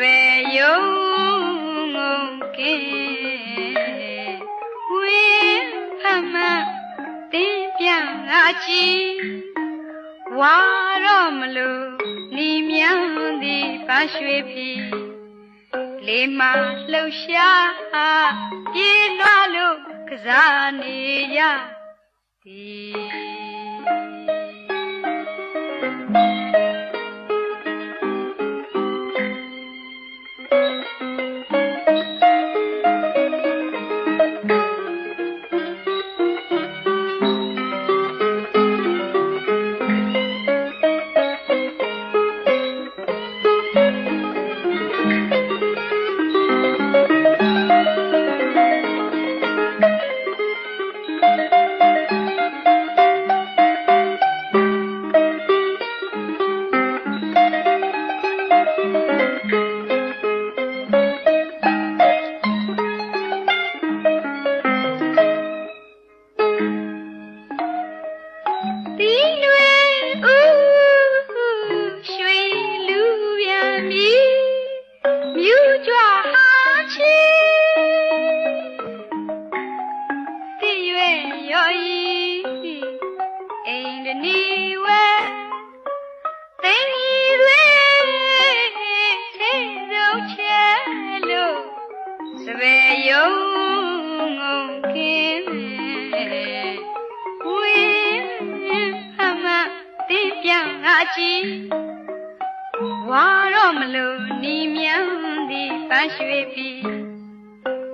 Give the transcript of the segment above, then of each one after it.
ပယ်ယုံငုံကင်းဝင်းဖမတင်းပြန်ငါချီဝါတော့မလို့နီမြန်သည်ပါရွှေဖီလေးမလှူရှားပြေးလွှားလို့ကစားနေရသည် ရောဤအိမ်တနီဝဲသိင်ကြီးတွေသိဆုံးချဲလို့စပယ်ယုံငုံကင်းဝင်းအမတင်းပြန်ငါချီဝါတော့မလို့နီမြန်သည်ပန်းရွှေပြီ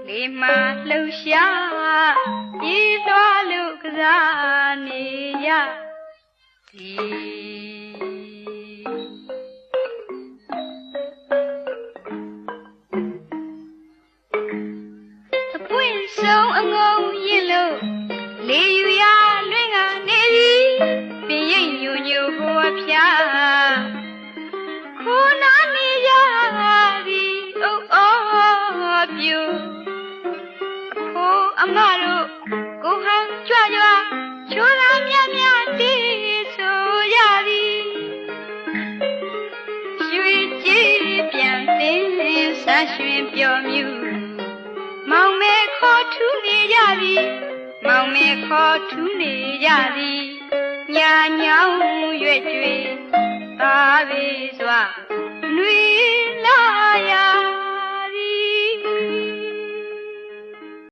လေးမလှူရှား ပြေးသွားလို့ကစားနေရသ ဆန်းရွှင်ပျော်မြူမောင်မဲခေါ်ထူးနေကြသည်မောင်မဲခေါ်ထူးနေကြသည်ညာညောင်းရွက်ကြွေသာပေစွာနှွေ